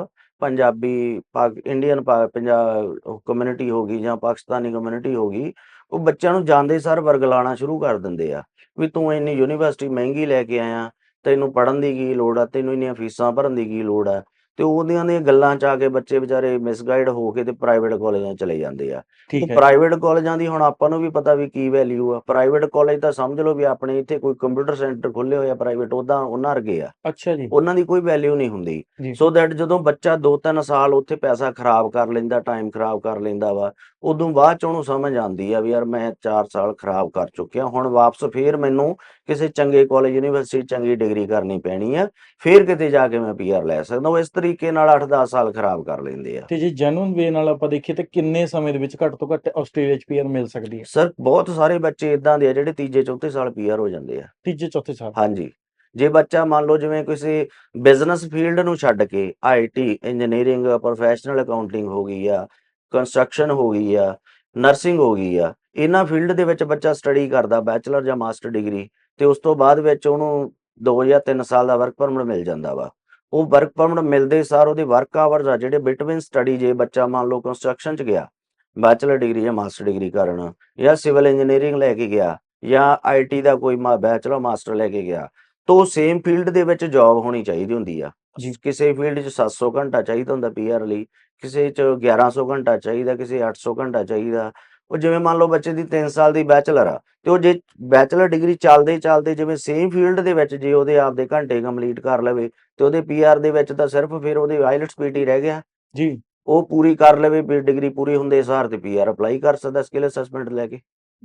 ਪੰਜਾਬੀ, ਪਾਕ ਇੰਡੀਅਨ ਪੰਜਾਬ ਕਮਿਊਨਿਟੀ ਹੋ ਗਈ ਜਾਂ ਪਾਕਿਸਤਾਨੀ ਕਮਿਊਨਿਟੀ ਹੋ ਗਈ, ਉਹ ਬੱਚਿਆਂ ਨੂੰ ਜਾਂਦੇ ਸਾਰ ਵਰਗਲਾਣਾ ਸ਼ੁਰੂ ਕਰ ਦਿੰਦੇ ਆ। ਵੀ ਤੂੰ ਇੰਨੀ ਯੂਨੀਵਰਸਿਟੀ ਮਹਿੰਗੀ ਲੈ ਕੇ ਆਇਆ, ਤੈਨੂੰ ਪੜ੍ਹਨ ਦੀ ਕੀ ਲੋੜ ਆ, ਤੈਨੂੰ ਇੰਨੀਆਂ ਫੀਸਾਂ ਭਰਨ ਦੀ ਕੀ ਲੋੜ ਆ। ਤੇ ਉਹਦੀਆਂ ਦੀਆਂ ਗੱਲਾਂ ਚ ਆ ਕੇ ਬੱਚੇ ਵਿਚਾਰੇ ਮਿਸਗਾਈਡ ਹੋ ਕੇ ਤੇ ਪ੍ਰਾਈਵੇਟ ਕਾਲਜਾਂ ਚਲੇ ਜਾਂਦੇ ਆ। ਠੀਕ ਹੈ। ਪ੍ਰਾਈਵੇਟ ਕਾਲਜਾਂ ਦੀ ਹੁਣ ਆਪਾਂ ਨੂੰ ਵੀ ਪਤਾ ਵੀ ਕੀ ਵੈਲਿਊ ਆ। ਪ੍ਰਾਈਵੇਟ ਕਾਲਜ ਤਾਂ ਸਮਝ ਲਓ ਵੀ ਆਪਣੇ ਇੱਥੇ ਕੋਈ ਕੰਪਿਊਟਰ ਸੈਂਟਰ ਖੁੱਲੇ ਹੋਏ ਆ ਪ੍ਰਾਈਵੇਟ ਉਦਾਂ ਉਹਨਾਂ ਵਰਗੇ ਆ। ਅੱਛਾ ਜੀ। ਉਹਨਾਂ ਦੀ ਕੋਈ ਵੈਲਿਊ ਨਹੀਂ ਹੁੰਦੀ। ਸੋ ਦੈਟ ਜਦੋਂ ਬੱਚਾ 2-3 ਸਾਲ ਉੱਥੇ ਪੈਸਾ ਖਰਾਬ ਕਰ ਲੈਂਦਾ ਟਾਈਮ ਖਰਾਬ ਕਰ ਲੈਂਦਾ ਵਾ ਉਦੋਂ ਬਾਅਦ ਚ ਉਹਨੂੰ ਸਮਝ ਆਉਂਦੀ ਆ ਵੀ ਯਾਰ ਮੈਂ 4 ਸਾਲ ਖਰਾਬ ਕਰ ਚੁੱਕਿਆ ਹੁਣ ਵਾਪਸ ਫੇਰ ਮੈਨੂੰ ਕਿਸੇ ਚੰਗੇ ਕਾਲਜ ਯੂਨੀਵਰਸਿਟੀ ਚੰਗੀ ਡਿਗਰੀ ਕਰਨੀ ਪੈਣੀ ਆ ਫੇਰ ਕਿਤੇ ਜਾ ਕੇ ਮੈਂ ਪੀਆਰ ਲੈ ਸਕਦਾ। ਉਹ ਇਸ ਤਰੀਕੇ ਨਾਲ 8-10 ਸਾਲ ਖਰਾਬ ਕਰ ਲੈਂਦੇ ਆ। ਤੇ ਜੇ ਜੈਨੂਨ ਵੇ ਨਾਲ ਆਪਾਂ ਦੇਖੀਏ ਤਾਂ ਕਿੰਨੇ ਸਮੇਂ ਦੇ ਵਿੱਚ ਘੱਟ ਤੋਂ ਘੱਟ ਆਸਟ੍ਰੇਲੀਆ 'ਚ ਪੀਆਰ ਮਿਲ ਸਕਦੀ ਹੈ? ਸਰ ਬਹੁਤ ਸਾਰੇ ਬੱਚੇ ਇਦਾਂ ਦੇ ਆ ਜਿਹੜੇ ਤੀਜੇ ਚੌਥੇ ਸਾਲ ਪੀਆਰ ਹੋ ਜਾਂਦੇ ਆ। ਤੀਜੇ ਚੌਥੇ ਸਾਲ। ਹਾਂਜੀ। ਜੇ ਬੱਚਾ ਮੰਨ ਲਓ ਜਿਵੇਂ ਕਿਸੇ ਬਿਜ਼ਨਸ ਫੀਲਡ ਨੂੰ ਛੱਡ ਕੇ ਆਈਟੀ ਇੰਜੀਨੀਅਰਿੰਗ ਪ੍ਰੋਫੈਸ਼ਨਲ ਅਕਾਊਂਟਿੰਗ ਹੋ ਗਈ ਆ ਕੰਸਟਰਕਸ਼ਨ ਹੋ ਗਈ ਆ ਨਰਸਿੰਗ ਹੋ ਗਈ ਆ ਇਹਨਾਂ ਫੀਲਡ ਦੇ ਵਿੱਚ ਬੱਚਾ ਸਟੱਡੀ ਕਰਦਾ ਬੈਚਲਰ ਜਾਂ ਮਾਸਟਰ ਡਿਗਰੀ ਤੇ ਉਸ ਤੋਂ ਬਾਅਦ ਵਿੱਚ ਉਹਨੂੰ 2 ਜਾਂ 3 ਸਾਲ ਦਾ ਵਰਕ ਪਰਮਿਟ ਮਿਲ ਜਾਂਦਾ ਵਾ। ਉਹ ਵਰਕ ਪਰਮਿਟ ਮਿਲਦੇ ਸਾਰ ਉਹਦੇ ਵਰਕ ਆਵਰਸ ਆ ਜਿਹੜੇ ਬਿਟਵੀਨ ਸਟੱਡੀ ਜੇ ਬੱਚਾ ਮੰਨ ਲਓ ਕੰਸਟਰਕਸ਼ਨ ਚ ਗਿਆ ਬੈਚਲਰ ਡਿਗਰੀ ਜਾਂ ਮਾਸਟਰ ਡਿਗਰੀ ਕਰਨ ਜਾਂ ਸਿਵਲ ਇੰਜੀਨੀਅਰਿੰਗ ਲੈ ਕੇ ਗਿਆ ਜਾਂ ਆਈਟੀ ਦਾ ਕੋਈ ਬੈਚਲਰ ਮਾਸਟਰ ਲੈ ਕੇ ਗਿਆ ਤੋ ਸੇਮ ਫੀਲਡ ਦੇ ਵਿੱਚ ਜੌਬ ਹੋਣੀ ਚਾਹੀਦੀ ਹੁੰਦੀ ਆ। ਕਿਸੇ ਫੀਲਡ 'ਚ 700 ਘੰਟਾ ਚਾਹੀਦਾ ਹੁੰਦਾ ਪੀਆਰ ਲਈ ਕਿਸੇ 'ਚ 1100 ਘੰਟਾ ਚਾਹੀਦਾ ਕਿਸੇ 800 ਘੰਟਾ ਚਾਹੀਦਾ ਉਹ ਜਿਵੇਂ ਮੰਨ ਲਓ ਬੱਚੇ ਦੀ 3 ਸਾਲ ਦੀ ਬੈਚਲਰ ਆ ਤੇ ਉਹ ਜੇ ਬੈਚਲਰ ਡਿਗਰੀ ਚੱਲਦੇ ਚੱਲਦੇ ਜਿਵੇਂ ਸੇਮ ਫੀਲਡ ਦੇ ਵਿੱਚ ਜੇ ਉਹਦੇ ਆਪਦੇ ਘੰਟੇ ਕੰਪਲੀਟ ਕਰ ਲਵੇ ਤੇ ਉਹਦੇ ਪੀਆਰ ਦੇ ਵਿੱਚ ਤਾਂ ਸਿਰਫ ਫਿਰ ਉਹਦੇ ਆਈਲਟਸ ਪੀਟੀ ਰਹਿ ਗਿਆ। ਜੀ। ਉਹ ਪੂਰੀ ਕਰ ਲਵੇ ਡਿਗਰੀ ਪੂਰੀ ਹੁੰਦੇ ਸਾਰ ਤੇ ਪੀਆਰ ਅਪਲਾਈ ਕਰ ਸਕਦਾ ਸਕਿੱਲ ਅਸੈਸਮੈਂਟ ਲੈ ਕੇ।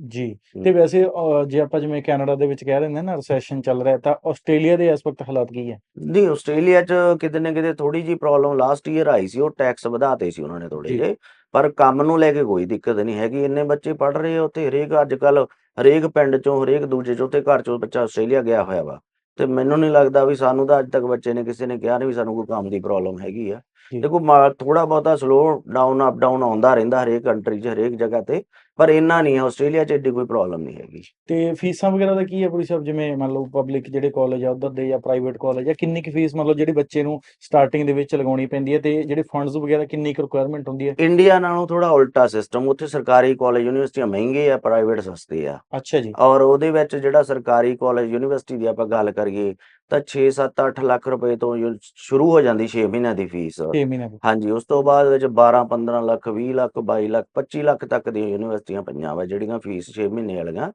ਜੀ। ਤੇ ਵੈਸੇ ਜੇ ਆਪਾਂ ਜਿਵੇਂ ਕੈਨੇਡਾ ਦੇ ਵਿੱਚ ਕਹਿ ਦਿੰਦੇ ਨਾ ਰਿਸੈਸ਼ਨ ਚੱਲ ਰਿਹਾ ਤਾਂ ਆਸਟ੍ਰੇਲੀਆ ਦੇ ਇਸ ਵਕਤ ਹਾਲਾਤ ਕੀ ਹੈ? ਨਹੀਂ ਆਸਟ੍ਰੇਲੀਆ 'ਚ ਕਿਤੇ ਨਾ ਕਿਤੇ ਥੋੜੀ ਜੀ ਪ੍ਰੋਬਲਮ ਲਾਸਟ ਈਅਰ ਆਈ ਸੀ ਉਹ ਟੈਕਸ ਵਧਾਤੇ ਸੀ ਉਹਨਾਂ ਨੇ ਥੋੜੇ ਜੀ। ਜਿਹੇ। ਪਰ ਕੰਮ ਨੂੰ ਲੈ ਕੇ ਕੋਈ ਦਿੱਕਤ ਨਹੀਂ ਹੈਗੀ ਇੰਨੇ ਬੱਚੇ ਪੜ ਰਹੇ ਆ ਉੱਥੇ ਹਰੇਕ ਅੱਜ ਕੱਲ ਹਰੇਕ ਪਿੰਡ ਚੋਂ ਹਰੇਕ ਦੂਜੇ ਚੌਥੇ ਘਰ ਚੋਂ ਬੱਚਾ ਆਸਟ੍ਰੇਲੀਆ ਗਿਆ ਹੋਇਆ ਵਾ। ਤੇ ਮੈਨੂੰ ਨਹੀਂ ਲੱਗਦਾ ਵੀ ਸਾਨੂੰ ਤਾਂ ਅੱਜ ਤੱਕ ਬੱਚੇ ਨੇ ਕਿਸੇ ਨੇ ਕਿਹਾ ਨਹੀਂ ਵੀ ਸਾਨੂੰ ਕੋਈ ਕੰਮ ਦੀ ਪ੍ਰੋਬਲਮ ਹੈਗੀ ਆ। ਦੇਖੋ ਥੋੜਾ ਬਹੁਤਾ ਸਲੋ ਡਾਊਨ ਅਪ ਡਾਊਨ ਆਉਂਦਾ ਰਹਿੰਦਾ ਹਰੇਕ ਕੰਟਰੀ 'ਚ ਹਰੇਕ ਜਗ੍ਹਾ ਤੇ। ਪਰ ਇੰਨਾ ਨਹੀਂ ਹੈ ਆਸਟ੍ਰੇਲੀਆ 'ਚ ਏਡੀ ਕੋਈ ਪ੍ਰੋਬਲਮ ਨਹੀਂ ਹੈਗੀ। ਤੇ ਫੀਸਾਂ ਵਗੈਰਾ ਦਾ ਕੀ ਹੈ ਪੁਲਿਸ ਸਾਹਿਬ ਜਿਵੇਂ ਮੰਨ ਲਓ ਪਬਲਿਕ ਜਿਹੜੇ ਕਾਲਜ ਆ ਉਧਰ ਦੇ ਜਾਂ ਪ੍ਰਾਈਵੇਟ ਕਾਲਜ ਆ ਕਿੰਨੀ ਕੁ ਫੀਸ ਮਤਲਬ ਜਿਹੜੇ ਬੱਚੇ ਨੂੰ ਸਟਾਰਟਿੰਗ ਦੇ ਵਿੱਚ ਲਗਾਉਣੀ ਪੈਂਦੀ ਹੈ ਤੇ ਜਿਹੜੇ ਫੰਡਸ ਵਗੈਰਾ ਕਿੰਨੀ ਕੁ ਰਿਕੁਆਇਰਮੈਂਟ ਹੁੰਦੀ ਹੈ? ਇੰਡੀਆ ਨਾਲੋਂ ਥੋੜਾ ਉਲਟਾ ਸਿਸਟਮ ਉੱਥੇ ਸਰਕਾਰੀ ਕਾਲਜ ਯੂਨੀਵਰਸਿਟੀਆਂ ਮਹਿੰਗੇ ਆ ਪ੍ਰਾਈਵੇਟ ਸਸਤੇ ਆ। ਅੱਛਾ ਜੀ। ਔਰ ਉਹਦੇ ਵਿੱਚ ਜਿਹੜਾ ਸਰਕਾਰੀ ਕਾਲਜ ਯੂਨੀਵਰਸਿਟੀ ਦੀ ਆਪਾਂ ਗੱਲ ਕਰੀਏ ਤਾਂ 6 7 8 ਲੱਖ ਰੁਪਏ ਤੋਂ ਸ਼ੁਰੂ ਹੋ ਜਾਂਦੀ 6 ਮਹੀਨਿਆਂ ਦੀ ਫੀਸ। 6 ਮਹੀਨੇ ਦੀ। ਹਾਂਜੀ ਉਸ ਤੋਂ ਬਾਅਦ ਵਿੱਚ 12 15 ਲੱਖ 20 ਲੱਖ 22 ਲੱਖ 25 ਲੱਖ ਤੱਕ ਦੀਆਂ ਯੂਨੀਵਰਸਿਟੀਆਂ ਪਈਆਂ ਵਾ ਜਿਹੜੀਆਂ ਫੀਸ 6 ਮਹੀਨੇ ਵਾਲੀਆਂ।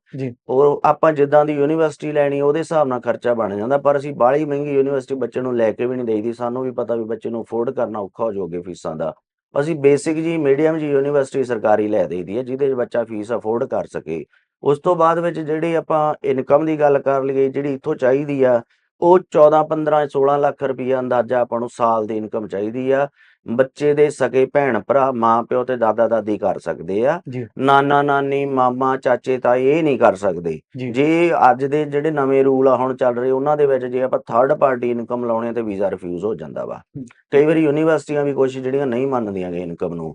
ਔਰ ਆਪਾਂ ਜਿੱਦਾਂ ਦੀ ਯੂਨੀਵਰਸਿਟੀ ਲੈਣੀ ਉਹਦੇ ਹਿਸਾਬ ਨਾਲ ਖਰਚਾ ਬਣ ਜਾਂਦਾ ਪਰ ਅਸੀਂ ਬਾਹਲੀ ਮਹਿੰਗੀ ਯੂਨੀਵਰਸਿਟੀ ਬੱਚੇ ਨੂੰ ਲੈ ਕੇ ਵੀ ਨਹੀਂ ਦੇਈਦੀ ਸਾਨੂੰ ਵੀ ਪਤਾ ਵੀ ਬੱਚੇ ਨੂੰ ਅਫੋਰਡ ਕਰਨਾ ਔਖਾ ਹੋ ਜਾਊਗੇ ਫੀਸਾਂ ਦਾ। ਅਸੀਂ ਬੇਸਿਕ ਜੀ ਮੀਡੀਅਮ ਜੀ ਯੂਨੀਵਰਸਿਟੀ ਸਰਕਾਰੀ ਲੈ ਦੇਈਦੀ ਹੈ ਜਿਹਦੇ 'ਚ ਬੱਚਾ ਫੀਸ ਅਫੋਰਡ ਕਰ ਸਕੇ। ਉਸ ਤੋਂ ਬਾਅਦ ਵਿੱਚ ਜਿਹੜੀ ਆਪਾਂ ਇਨਕਮ ਦੀ ਗੱਲ ਕਰ ਲਈਏ ਜਿਹੜੀ ਇੱਥੋਂ ਚਾਹੀਦੀ ਆ ਉਹ 14 15 16 ਲੱਖ ਰੁਪਈਆ ਅੰਦਾਜ਼ਾ ਆਪਾਂ ਨੂੰ ਸਾਲ ਦੀ ਇਨਕਮ ਚਾਹੀਦੀ ਆ। ਬੱਚੇ ਦੇ ਸਕੇ ਭੈਣ ਭਰਾ ਮਾਂ ਪਿਓ ਤੇ ਦਾਦਾ ਦਾਦੀ ਕਰ ਸਕਦੇ ਆ। ਨਾਨਾ ਨਾਨੀ ਮਾਮਾ ਚਾਚੇ ਤਾਏ ਇਹ ਨਹੀਂ ਕਰ ਸਕਦੇ। ਜੀ। ਅੱਜ ਦੇ ਜਿਹੜੇ ਨਵੇਂ ਰੂਲ ਆ ਹੁਣ ਚੱਲ ਰਹੇ ਉਹਨਾਂ ਦੇ ਵਿੱਚ ਜੇ ਆਪਾਂ ਥਰਡ ਪਾਰਟੀ ਇਨਕਮ ਲਾਉਣੇ ਤੇ ਵੀਜ਼ਾ ਰਿਫਿਊਜ਼ ਹੋ ਜਾਂਦਾ ਵਾ। ਕਈ ਵਾਰੀ ਯੂਨੀਵਰਸਿਟੀਆਂ ਵੀ ਕੁਛ ਜਿਹੜੀਆਂ ਨਹੀਂ ਮੰਨਦੀਆਂ ਗੇ ਇਨਕਮ ਨੂੰ।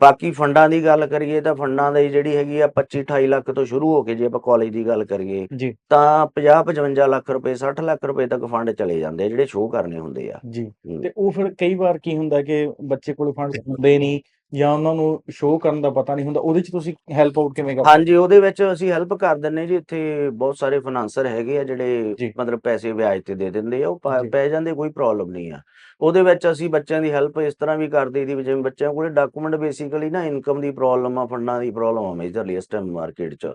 ਬਾਕੀ ਫੰਡਾਂ ਦੀ ਗੱਲ ਕਰੀਏ ਤਾਂ ਫੰਡਾਂ ਦੀ ਜਿਹੜੀ ਹੈਗੀ ਆ 25 28 ਲੱਖ ਤੋਂ ਸ਼ੁਰੂ ਹੋ ਕੇ ਜੇ ਆਪਾਂ ਕਾਲਜ ਦੀ ਗੱਲ ਕਰੀਏ ਜੀ। ਤਾਂ 50 55 ਲੱਖ ਰੁਪਏ 60 ਲੱਖ ਰੁਪਏ ਤੱਕ ਫੰਡ ਚਲੇ ਜਾਂਦੇ ਜਿਹੜੇ ਸ਼ੋਅ ਕਰਨੇ ਹੁੰਦੇ ਆ। ਜੀ। ਤੇ ਉਹ ਫਿਰ ਕਈ ਵਾਰ ਕੀ ਹੁੰਦਾ ਕਿ ਬੱਚੇ ਕੋਲ ਫੰਡ ਹੁੰਦੇ ਨਹੀਂ ਜਾਂ ਉਹਨਾਂ ਨੂੰ ਸ਼ੋਅ ਕਰਨ ਦਾ ਪਤਾ ਨਹੀਂ ਹੁੰਦਾ ਉਹਦੇ 'ਚ ਤੁਸੀਂ ਹੈਲਪ ਆਊਟ ਕਿਵੇਂ ਕਰਦੇ? ਹਾਂਜੀ ਉਹਦੇ ਵਿੱਚ ਅਸੀਂ ਹੈਲਪ ਕਰ ਦਿੰਨੇ ਜੀ ਇੱਥੇ ਬਹੁਤ ਸਾਰੇ ਫਾਈਨਾਂਸਰ ਹੈਗੇ ਆ ਜਿਹੜੇ। ਮਤਲਬ ਪੈਸੇ ਵਿਆਜ ਤੇ ਦੇ ਦਿੰਦੇ ਆ ਉਹ ਪਾ- ਜਾਂਦੇ ਕੋਈ ਪ੍ਰੋਬਲਮ ਨਹੀਂ ਆ। ਉਹਦੇ ਵਿੱਚ ਅਸੀਂ ਬੱਚਿਆਂ ਦੀ ਹੈਲਪ ਇਸ ਤਰ੍ਹਾਂ ਵੀ ਕਰਦੇ ਦੀ ਜਿਵੇਂ ਬੱਚਿਆਂ ਕੋਲੇ ਡਾਕੂਮੈਂਟ ਬੇਸਿਕਲੀ ਨਾ ਇਨਕਮ ਦੀ ਪ੍ਰੋਬਲਮ ਆ ਫੰਡਾਂ ਦੀ ਪ੍ਰੋਬਲਮ ਆ ਮੇਜਰਲੀ ਇਸ ਟਾਈਮ ਮਾਰਕੀਟ 'ਚ।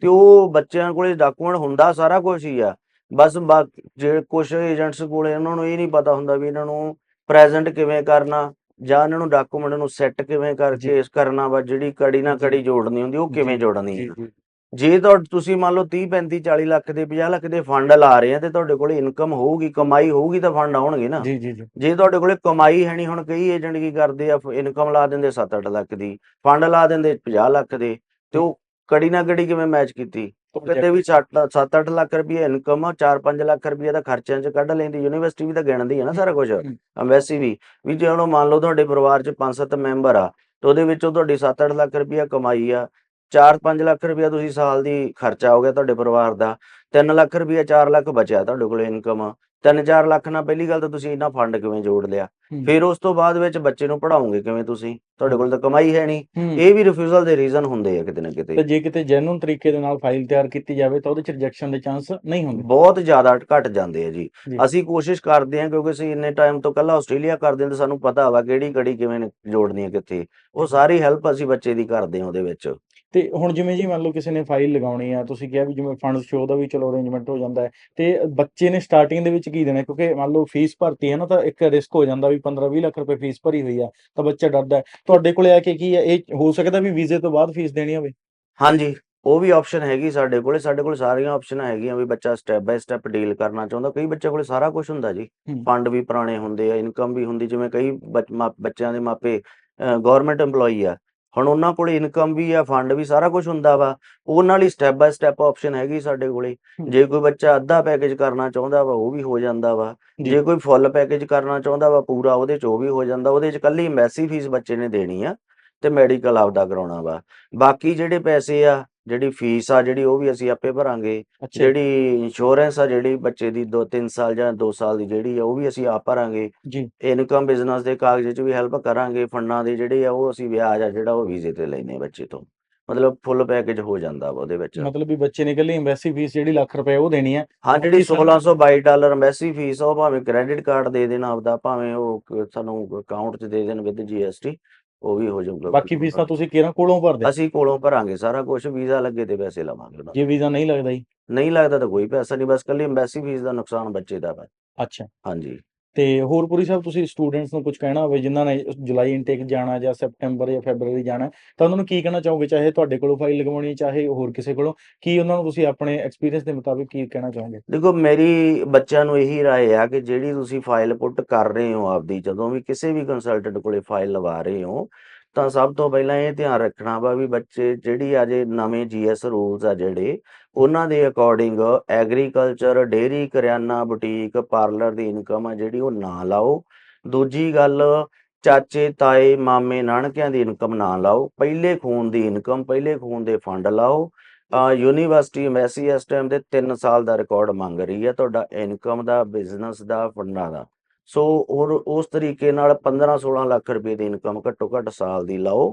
ਤੇ ਉਹ ਬੱਚਿਆਂ ਕੋਲੇ ਡਾਕੂਮੈਂਟ ਹੁੰਦਾ ਸਾਰਾ ਕੁਝ ਹੀ ਆ। ਬਸ ਬਾ- ਜੇ ਕੁਝ ਏਜੰਟਸ ਕੋਲੇ ਉਹਨਾਂ ਨੂੰ ਇਹ ਨਹੀਂ ਪਤਾ ਹੁੰਦਾ ਵੀ ਇਹਨਾਂ ਨੂੰ ਪ੍ਰੈਜ਼ੈਂਟ ਕਿਵੇਂ ਕਰਨਾ ਜਾਂ ਇਹਨਾਂ ਨੂੰ ਡਾਕੂਮੈਂਟ ਨੂੰ ਸੈੱਟ ਕਿਵੇਂ ਕਰਕੇ ਇਸ ਕਰਨਾ ਵਾ ਜਿਹੜੀ ਕੜੀ ਨਾਲ। ਕੜੀ ਜੋੜਨੀ ਹੁੰਦੀ ਉਹ ਕਿਵੇਂ ਜੋੜਨੀ ਆ? ਜੀ। ਜੇ ਤੁਹਾਡੇ ਤੁਸੀਂ ਮੰਨ ਲਓ 30 35 40 ਲੱਖ ਦੇ 50 ਲੱਖ ਦੇ ਫੰਡ ਲਾ ਰਹੇ ਆ ਤੇ ਤੁਹਾਡੇ ਕੋਲ ਇਨਕਮ ਹੋਊਗੀ ਕਮਾਈ ਹੋਊਗੀ ਤਾਂ ਫੰਡ ਆਉਣਗੇ ਨਾ। ਜੀ ਜੀ ਜੀ। ਜੇ ਤੁਹਾਡੇ ਕੋਲੇ ਕਮਾਈ ਹੈ ਨਹੀਂ ਹੁਣ ਕਈ ਏਜੰਟ ਕੀ ਕਰਦੇ ਆ ਇਨਕਮ ਲਾ ਦਿੰਦੇ 7-8 ਲੱਖ ਦੀ ਫੰਡ ਲਾ ਦਿੰਦੇ 50 ਲੱਖ ਦੇ ਤੇ ਉਹ ਕੜੀ ਨਾਲ ਕੜੀ ਕਿਵੇਂ ਮੈਚ ਕੀਤੀ? ਉਹ ਕਹਿੰਦੇ ਵੀ 7-8 ਲੱਖ ਰੁਪਏ ਇਨਕਮ ਆ 4-5 ਲੱਖ ਰੁਪਏ ਦਾ ਖਰਚਿਆਂ ਚ ਕੱਢ ਲੈਂਦੀ ਯੂਨੀਵਰਸਿਟੀ ਵੀ ਤਾਂ ਗਿਣਦੀ ਹੈ ਨਾ ਸਾਰਾ ਕੁਝ। ਐਮਬੈਸੀ ਵੀ ਵੀ ਜੇ ਹੁਣ ਮੰਨ ਲਓ ਤੁਹਾਡੇ ਪਰਿਵਾਰ ਚ 5-7 ਮੈਂਬਰ ਆ ਤੇ ਉਹਦੇ ਵਿੱਚੋਂ ਤੁਹਾਡੀ 7-8 ਲੱਖ ਰੁਪਏ ਕਮਾਈ ਆ 4-5 ਲੱਖ ਰੁਪਏ ਤੁਸੀਂ ਸਾਲ ਦੀ ਖਰਚਾ ਹੋ ਗਿਆ ਤੁਹਾਡੇ ਪਰਿਵਾਰ ਦਾ 3 ਲੱਖ ਰੁਪਏ 4 ਲੱਖ ਬਚਿਆ ਤੁਹਾਡੇ ਕੋਲ ਇਨਕਮ 3-4 ਲੱਖ ਨਾਲ ਪਹਿਲੀ ਗੱਲ ਤਾਂ ਤੁਸੀਂ ਇੰਨਾ ਫੰਡ ਕਿਵੇਂ ਜੋੜ ਲਿਆ। ਫਿਰ ਉਸ ਤੋਂ ਬਾਅਦ ਵਿੱਚ ਬੱਚੇ ਨੂੰ ਪੜਾਉਂਗੇ ਕਿਵੇਂ ਤੁਸੀਂ? ਤੁਹਾਡੇ ਕੋਲ ਤਾਂ ਕਮਾਈ ਹੈ ਨਹੀਂ। ਇਹ ਵੀ ਰਿਫਿਊਜ਼ਲ ਦੇ ਰੀਜ਼ਨ ਹੁੰਦੇ ਆ ਕਿਤੇ ਨਾ ਤੇ ਕਿਤੇ ਜੇ ਕਿਤੇ ਜੈਨੂਨ ਤਰੀਕੇ ਦੇ ਨਾਲ ਫਾਈਲ ਤਿਆਰ ਕੀਤੀ ਜਾਵੇ ਤਾਂ ਉਹਦੇ 'ਚ ਰਿਜੈਕਸ਼ਨ ਦੇ ਚਾਂਸ ਨਹੀਂ ਹੁੰਦੇ। ਬਹੁਤ ਜ਼ਿਆਦਾ ਘਟ ਜਾਂਦੇ ਆ ਜੀ। ਅਸੀਂ ਕੋਸ਼ਿਸ਼ ਕਰਦੇ ਹਾਂ ਕਿਉਂਕਿ ਅਸੀਂ ਇੰਨੇ ਟਾਈਮ ਤੋਂ ਕੱਲਾ ਆਸਟ੍ਰੇਲੀਆ ਕਰਦੇ ਤੇ ਸਾਨੂੰ ਪਤਾ ਵਾ ਕਿਹੜੀ ਕੜੀ ਕਿਵੇਂ ਜੋੜਨੀ ਹੈ ਕਿੱਥੇ। ਉਹ ਸਾਰੀ ਹੈਲਪ ਅਸੀਂ ਬੱਚੇ ਦੀ ਕਰਦੇ ਹਾਂ ਉਹਦੇ ਵਿੱਚ। ਤੇ ਹੁਣ ਜਿਵੇਂ ਜੀ ਮੰਨ ਲਓ ਕਿਸੇ ਨੇ ਫਾਈਲ ਲਗਾਉਣੀ ਆ ਤੁਸੀਂ ਕਿਹਾ ਵੀ ਜਿਵੇਂ ਫੰਡਸ ਸ਼ੋਅ ਦਾ ਵੀ ਚਲੋ ਅਰੇਂਜਮੈਂਟ ਹੋ ਜਾਂਦਾ ਹੈ ਤੇ ਬੱਚੇ ਨੇ ਸਟਾਰਟਿੰਗ ਦੇ ਵਿੱਚ ਕੀ ਦੇਣਾ? ਕਿਉਂਕਿ ਮੰਨ ਲਓ ਫੀਸ ਭਰਤੀ ਹੈ ਨਾ ਤਾਂ ਇੱਕ ਰਿਸਕ ਹੋ ਜਾਂਦਾ ਵੀ 15-20 ਲੱਖ ਰੁਪਏ ਫੀਸ ਭਰੀ ਹੋਈ ਆ ਤਾਂ ਬੱਚਾ ਡਰਦਾ ਤੁਹਾਡੇ ਕੋਲੇ ਆ ਕੇ ਕੀ ਹੈ? ਇਹ ਹੋ ਸਕਦਾ ਵੀ ਵੀਜ਼ੇ ਤੋਂ ਬਾਅਦ ਫੀਸ ਦੇਣੀ ਹੋਵੇ। ਹਾਂਜੀ ਉਹ ਵੀ ਆਪਸ਼ਨ ਹੈਗੀ ਸਾਡੇ ਕੋਲੇ ਸਾਡੇ ਕੋਲ ਸਾਰੀਆਂ ਆਪਸ਼ਨਾਂ ਹੈਗੀਆਂ ਵੀ ਬੱਚਾ ਸਟੈਪ ਬਾਈ ਸਟੈਪ ਡੀਲ ਕਰਨਾ ਚਾਹੁੰਦਾ ਕਈ ਬੱਚੇ ਕੋਲੇ ਸਾਰਾ ਕੁਝ ਹੁੰਦਾ ਜੀ। ਫੰਡ ਵੀ ਪੁਰਾਣੇ ਹੁੰਦੇ ਆ ਇਨਕਮ ਵੀ ਹੁੰਦੀ ਜਿਵੇਂ ਕਈ ਬੱਚਿਆਂ ਦੇ ਮਾਪੇ ਗਵਰਨਮੈਂਟ EMPLOYE ਆ ਹੁਣ ਉਹਨਾਂ ਕੋਲੇ ਇਨਕਮ ਵੀ ਆ ਫੰਡ ਵੀ ਸਾਰਾ ਕੁਝ ਹੁੰਦਾ ਵਾ। ਉਹਨਾਂ ਲਈ ਸਟੈਪ ਬਾਈ ਸਟੈਪ ਆਪਸ਼ਨ ਹੈਗੀ ਸਾਡੇ ਕੋਲੇ। ਜੇ ਕੋਈ ਬੱਚਾ ਅੱਧਾ ਪੈਕੇਜ ਕਰਨਾ ਚਾਹੁੰਦਾ ਵਾ ਉਹ ਵੀ ਹੋ ਜਾਂਦਾ ਵਾ। ਜੀ। ਜੇ ਕੋਈ ਫੁੱਲ ਪੈਕੇਜ ਕਰਨਾ ਚਾਹੁੰਦਾ ਵਾ ਪੂਰਾ ਉਹਦੇ ਚ ਉਹ ਵੀ ਹੋ ਜਾਂਦਾ। ਉਹਦੇ ਚ ਕੱਲੀ ਮੈਸੀ ਫੀਸ ਬੱਚੇ ਨੇ ਦੇਣੀ ਆ ਤੇ ਮੈਡੀਕਲ ਆਪਦਾ ਕਰਾਉਣਾ ਵਾ। ਬਾਕੀ ਜਿਹੜੇ ਪੈਸੇ ਆ ਜਿਹੜੀ ਫੀਸ ਆ ਜਿਹੜੀ ਉਹ ਵੀ ਅਸੀਂ ਆਪੇ ਭਰਾਂਗੇ। ਜਿਹੜੀ ਇੰਸ਼ੋਰੈਂਸ ਆ ਜਿਹੜੀ ਬੱਚੇ ਦੀ 2-3 ਸਾਲ ਜਾਂ 2 ਸਾਲ ਦੀ ਜਿਹੜੀ ਆ ਉਹ ਵੀ ਅਸੀਂ ਆਪ ਭਰਾਂਗੇ। ਜੀ। ਇਨਕਮ ਬਿਜ਼ਨਸ ਦੇ ਕਾਗਜ਼ 'ਚ ਵੀ ਹੈਲਪ ਕਰਾਂਗੇ ਫੰਡਾਂ ਦੇ ਜਿਹੜੇ ਆ ਉਹ ਅਸੀਂ ਵਿਆਜ ਆ ਜਿਹੜਾ ਉਹ ਵੀਜ਼ੇ ਤੇ ਲੈਨੇ ਬੱਚੇ ਤੋਂ। ਮਤਲਬ ਫੁੱਲ ਪੈਕੇਜ ਹੋ ਜਾਂਦਾ ਵਾ ਉਹਦੇ ਵਿੱਚ। ਮਤਲਬ ਵੀ ਬੱਚੇ ਨੇ ਇਕੱਲੀ ਐਮਬੈਸੀ ਫੀਸ ਜਿਹੜੀ ਲੱਖ ਰੁਪਏ ਉਹ ਦੇਣੀ ਹੈ ਹਾਂ ਜਿਹੜੀ ਬਾਕੀ ਸਾਰਾ- 1622 ਡਾਲਰ ਐਮਬੈਸੀ ਫੀਸ ਆ ਉਹ ਭਾਵੇਂ ਕ੍ਰੈਡਿਟ ਕਾਰਡ ਦੇ ਦੇਣ ਆਪਦਾ ਭਾਵੇਂ ਉਹ ਸਾਨੂੰ ਅਕਾਊਂਟ 'ਚ ਦੇ ਦੇਣ ਵਿਦ ਜੀਐਸਟੀ ਉਹ ਵੀ ਹੋ ਜਾਊਗਾ ਬਾਕੀ ਫੀਸਾਂ ਤੁਸੀਂ ਕਿਹੜਾ ਕੋਲੋਂ ਭਰਦੇ? ਅਸੀਂ ਕੋਲੋਂ ਭਰਾਂਗੇ ਸਾਰਾ ਕੁਝ ਵੀਜ਼ਾ ਲੱਗੇ ਤੇ ਪੈਸੇ ਲਵਾਂਗੇ ਉਹਨਾਂ ਜੇ ਵੀਜ਼ਾ ਨਹੀਂ ਲੱਗਦਾ ਜੀ। ਨਹੀਂ ਲੱਗਦਾ ਤਾਂ ਕੋਈ ਪੈਸਾ ਨਹੀਂ ਬਸ ਕੱਲੀ ਐਮਬੈਸੀ ਫੀਸ ਦਾ ਨੁਕਸਾਨ ਬੱਚੇ ਦਾ ਵਾ। ਅੱਛਾ। ਹਾਂਜੀ। ਤੇ ਹੋਰ ਪੁਰੀ ਸਾਹਿਬ ਤੁਸੀਂ ਸਟੂਡੈਂਟਸ ਨੂੰ ਕੁਝ ਕਹਿਣਾ ਹੋਵੇ, ਜਿਨ੍ਹਾਂ ਨੇ ਜੁਲਾਈ ਇਨਟੇਕ ਜਾਣਾ ਜਾਂ ਸੈਪਟੈਂਬਰ ਜਾਂ ਫੈਬਰੂਰੀ ਜਾਣਾ, ਤਾਂ ਉਹਨਾਂ ਨੂੰ ਕੀ ਕਹਿਣਾ ਚਾਹੋਗੇ? ਚਾਹੇ ਤੁਹਾਡੇ ਕੋਲੋਂ ਫਾਈਲ ਲਗਵਾਉਣੀ, ਚਾਹੇ ਹੋਰ ਕਿਸੇ ਕੋਲੋਂ, ਕੀ ਉਹਨਾਂ ਨੂੰ ਤੁਸੀਂ ਆਪਣੇ ਐਕਸਪੀਰੀਅੰਸ ਦੇ ਮੁਤਾਬਿਕ ਕੀ ਕਹਿਣਾ ਚਾਹੋਗੇ? ਦੇਖੋ, ਮੇਰੀ ਬੱਚਿਆਂ ਨੂੰ ਇਹੀ ਰਾਏ ਆ ਕਿ ਜਿਹੜੀ ਤੁਸੀਂ ਫਾਈਲ ਪੁੱਟ ਕਰ ਰਹੇ ਹੋ ਆਪਦੀ, ਜਦੋਂ ਵੀ ਕਿਸੇ ਵੀ ਕੰਸਲਟੈਂਟ ਕੋਲੇ ਫਾਈਲ ਲਵਾ ਰਹੇ ਹੋ ਤਾਂ ਸਭ ਤੋਂ ਪਹਿਲਾਂ ਇਹ ਧਿਆਨ ਰੱਖਣਾ ਵਾ ਵੀ ਬੱਚੇ ਜਿਹੜੀ ਅਜੇ ਨਵੇਂ ਜੀਐਸ ਰੂਲਸ ਆ ਜਿਹੜੇ, ਉਹਨਾਂ ਦੇ ਅਕੋਰਡਿੰਗ ਐਗਰੀਕਲਚਰ ਡੇਰੀ ਕਰਿਆਨਾ, ਬੁਟੀਕ ਪਾਰਲਰ ਦੀ ਇਨਕਮ ਆ ਜਿਹੜੀ ਉਹ ਨਾ ਲਾਓ। ਦੂਜੀ ਗੱਲ, ਚਾਚੇ, ਤਾਏ, ਮਾਮੇ, ਨਾਨਕਿਆਂ ਦੀ ਇਨਕਮ ਨਾ ਲਾਓ। ਪਹਿਲੇ ਖੂਨ ਦੀ ਇਨਕਮ ਪਹਿਲੇ ਖੂਨ ਦੇ ਫੰਡ ਲਾਓ। ਯੂਨੀਵਰਸਿਟੀ ਐਮਐਸਸੀ ਇਸ ਟਾਈਮ ਦੇ 3 ਸਾਲ ਦਾ ਰਿਕਾਰਡ ਮੰਗ ਰਹੀ ਹੈ ਤੁਹਾਡਾ ਇਨਕਮ ਦਾ ਬਿਜ਼ਨਸ ਦਾ, ਫੰਡਾਂ ਦਾ। ਸੋ ਔਰ ਉਸ ਤਰੀਕੇ ਨਾਲ 15 16 ਲੱਖ ਰੁਪਏ ਦੀ ਇਨਕਮ ਘੱਟੋ ਘੱਟ ਸਾਲ ਦੀ ਲਾਓ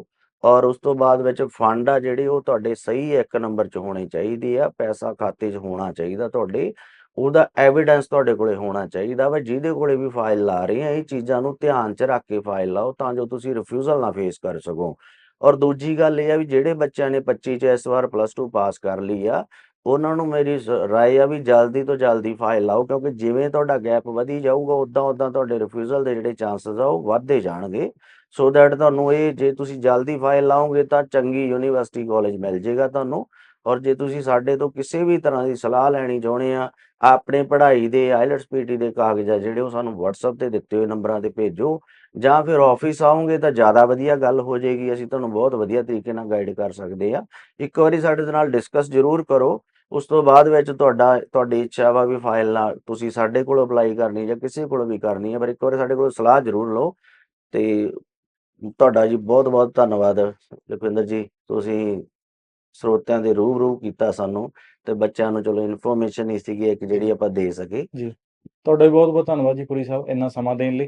ਔਰ ਉਸ ਤੋਂ ਬਾਅਦ ਵਿੱਚ ਫੰਡ ਆ ਜਿਹੜੇ ਉਹ ਤੁਹਾਡੇ ਸਹੀ ਇੱਕ ਨੰਬਰ 'ਚ ਹੋਣੀ ਚਾਹੀਦੀ ਆ, ਪੈਸਾ ਖਾਤੇ 'ਚ ਹੋਣਾ ਚਾਹੀਦਾ ਤੁਹਾਡੇ, ਉਹਦਾ ਐਵੀਡੈਂਸ ਤੁਹਾਡੇ ਕੋਲੇ ਹੋਣਾ ਚਾਹੀਦਾ ਵਾ, ਜਿਹਦੇ ਕੋਲੇ ਵੀ ਫਾਈਲ ਲਾ ਰਹੇ ਆ, ਇਹ ਚੀਜ਼ਾਂ ਨੂੰ ਧਿਆਨ 'ਚ ਰੱਖ ਕੇ ਫਾਈਲ ਲਾਓ ਤਾਂ ਜੋ ਤੁਸੀਂ ਰਿਫਿਊਜ਼ਲ ਨਾ ਫੇਸ ਕਰ ਸਕੋ। ਔਰ ਦੂਜੀ ਗੱਲ ਇਹ ਆ ਵੀ ਜਿਹੜੇ ਬੱਚਿਆਂ ਨੇ 25 ਚ ਇਸ ਵਾਰ ਪਲੱਸ 2 ਪਾਸ ਕਰ ਲਈ ਆ ਉਹਨਾਂ ਨੂੰ ਮੇਰੀ ਸ- ਰਾਏ ਆ ਵੀ ਜਲਦੀ ਤੋਂ ਜਲਦੀ ਫਾਈਲ ਲਾਓ, ਕਿਉਂਕਿ ਜਿਵੇਂ ਤੁਹਾਡਾ ਗੈਪ ਵਧੀ ਜਾਊਗਾ ਉਦਾਂ ਉਦਾਂ ਤੁਹਾਡੇ ਰਿਫਿਊਜ਼ਲ ਦੇ ਜਿਹੜੇ ਚਾਂਸਸ ਆ, ਉਹ ਵੱਧਦੇ ਜਾਣਗੇ। ਸੋ ਦੈਟ ਤੁਹਾਨੂੰ ਇਹ, ਜੇ ਤੁਸੀਂ ਜਲਦੀ ਫਾਈਲ ਲਾਓਗੇ ਤਾਂ ਚੰਗੀ ਯੂਨੀਵਰਸਿਟੀ ਕਾਲਜ ਮਿਲ ਜੇਗਾ ਤੁਹਾਨੂੰ। ਔਰ ਜੇ ਤੁਸੀਂ ਸਾਡੇ ਤੋਂ ਕਿਸੇ ਵੀ ਤਰ੍ਹਾਂ ਦੀ ਸਲਾਹ ਲੈਣੀ ਚਾਹੁੰਦੇ ਆ, ਆਪਣੇ ਪੜ੍ਹਾਈ ਦੇ ਆਈਲਟਸ ਪੀਟੀ ਦੇ ਕਾਗਜ਼ ਆ, ਜਿਹੜੇ ਉਹ ਸਾਨੂੰ WhatsApp ਤੇ ਦਿੱਤੇ ਹੋਏ ਨੰਬਰਾਂ ਤੇ ਭੇਜੋ। ਜਾਂ ਫਿਰ ਆਫਿਸ ਆਉਂਗੇ ਤਾਂ ਜ਼ਿਆਦਾ ਵਧੀਆ ਗੱਲ ਹੋ ਜਾਏਗੀ ਅਸੀਂ ਤੁਹਾਨੂੰ ਬਹੁਤ ਵਧੀਆ ਤਰੀਕੇ ਨਾਲ ਗਾਈਡ ਕਰ ਸਕਦੇ ਆ। ਇੱਕ ਵਾਰੀ ਸਾਡੇ ਨਾਲ ਡਿਸਕਸ ਜ਼ਰੂਰ ਕਰੋ। ਉਸ ਤੋਂ ਬਾਅਦ ਵਿੱਚ ਤੁਹਾਡਾ ਤੁਹਾਡੀ ਇੱਛਾ ਵਾ ਵੀ ਫਾਈਲ ਨਾਲ ਤੁਸੀਂ ਸਾਡੇ ਕੋਲ ਅਪਲਾਈ ਕਰਨੀ ਜਾਂ ਕਿਸੇ ਕੋਲ ਵੀ ਕਰਨੀ ਹੈ ਪਰ ਇੱਕ ਵਾਰੀ ਸਾਡੇ ਕੋਲ ਸਲਾਹ ਜ਼ਰੂਰ ਲਓ ਤੇ ਤੁਹਾਡਾ ਜੀ ਬਹੁਤ ਬਹੁਤ ਧੰਨਵਾਦ ਲਖਵਿੰਦਰ ਜੀ ਤੁਸੀਂ ਸਰੋਤਿਆਂ ਦੇ ਰੂਬਰੂ ਕੀਤਾ ਸਾਨੂੰ ਤੇ ਬੱਚਿਆਂ ਨੂੰ ਚਲੋ ਇਨਫੋਰਮੇਸ਼ਨ ਹੀ ਸੀਗੀ ਇੱਕ ਜਿਹੜੀ ਆਪਾਂ ਦੇ ਸਕੇ। ਤੁਹਾਡਾ ਵੀ ਬਹੁਤ ਬਹੁਤ ਧੰਨਵਾਦ ਜੀ ਪੁਰੀ ਸਾਹਿਬ ਇੰਨਾ ਸਮਾਂ ਦੇਣ ਲਈ।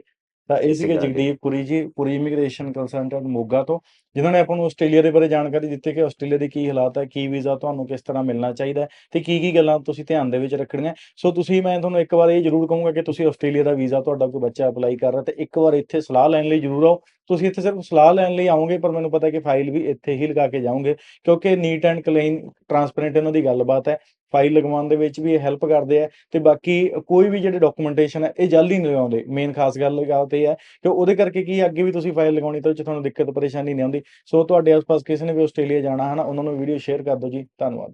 ਤਾਂ ਇਹ ਸੀਗੇ ਜੀ। ਜਗਦੀਪ ਪੁਰੀ ਜੀ ਪੁਰੀ ਇਮੀਗ੍ਰੇਸ਼ਨ ਕੰਸਲਟੈਂਟ ਮੋਗਾ ਤੋਂ। ਜਿਨ੍ਹਾਂ ਨੇ ਆਪਾਂ ਨੂੰ ਆਸਟ੍ਰੇਲੀਆ ਦੇ ਬਾਰੇ ਜਾਣਕਾਰੀ ਦਿੱਤੀ ਕਿ ਆਸਟ੍ਰੇਲੀਆ ਦੇ ਕੀ ਹਾਲਾਤ ਹੈ ਕੀ ਵੀਜ਼ਾ ਤੁਹਾਨੂੰ ਕਿਸ ਤਰ੍ਹਾਂ ਮਿਲਣਾ ਚਾਹੀਦਾ ਹੈ ਤੇ ਕੀ ਕੀ ਗੱਲਾਂ ਤੁਸੀਂ ਧਿਆਨ ਦੇ ਵਿੱਚ ਰੱਖਣੀਆਂ। ਸੋ ਤੁਸੀਂ ਮੈਂ ਤੁਹਾਨੂੰ ਇੱਕ ਵਾਰ ਇਹ ਜ਼ਰੂਰ ਕਹੂੰਗਾ ਕਿ ਤੁਸੀਂ ਆਸਟ੍ਰੇਲੀਆ ਦਾ ਵੀਜ਼ਾ ਤੁਹਾਡਾ ਕੋਈ ਬੱਚਾ ਅਪਲਾਈ ਕਰ ਰਿਹਾ ਤੇ ਇੱਕ ਵਾਰ ਇੱਥੇ ਸਲਾਹ ਲੈਣ ਲਈ ਜ਼ਰੂਰ ਆਓ। ਤੁਸੀਂ ਇੱਥੇ ਸਿਰਫ ਸਲਾਹ ਲੈਣ ਲਈ ਆਓਗੇ ਪਰ ਮੈਨੂੰ ਪਤਾ ਕਿ ਫਾਈਲ ਵੀ ਇੱਥੇ ਹੀ ਲਗਾ ਕੇ ਜਾਓਗੇ ਕਿਉਂਕਿ ਨੀਟ ਐਂਡ ਕਲੀਨ ਟਰਾਂਸਪੇਰੈਂਟ ਇਹਨਾਂ ਦੀ ਗੱਲਬਾਤ ਹੈ ਫਾਈਲ ਲਗਵਾਉਣ ਦੇ ਵਿੱਚ ਵੀ ਇਹ ਹੈਲਪ ਕਰਦੇ ਆ ਤੇ ਬਾਕੀ ਕੋਈ ਵੀ ਜਿਹੜੇ ਡਾਕੂਮੈਂਟੇਸ਼ਨ ਹੈ ਇਹ ਜਲਦੀ ਨਹੀਂ ਲਗਾਉਂਦੇ ਮੇਨ ਖਾਸ ਗੱਲ ਗੱਲ ਇਹ ਹੈ ਕਿ ਉਹਦੇ ਕਰਕੇ ਕੀ ਹੈ, ਅੱਗੇ ਵੀ ਤੁਸੀਂ ਫਾਈਲ ਲਗਾਉਣੀ ਤਾਂ ਉਹ 'ਚ ਤੁਹਾਨੂੰ ਦਿੱਕਤ ਪਰੇਸ਼ਾਨੀ ਨਹੀਂ ਆਉਂਦੀ। ਸੋ ਤੁਹਾਡੇ ਆਸ-ਪਾਸ ਕਿਸੇ ਨੇ ਵੀ ਆਸਟ੍ਰੇਲੀਆ ਜਾਣਾ ਹੈ ਨਾ ਉਹਨਾਂ ਨੂੰ ਵੀਡੀਓ ਸ਼ੇਅਰ ਕਰ ਦਿਓ ਜੀ। ਧੰਨਵਾਦ।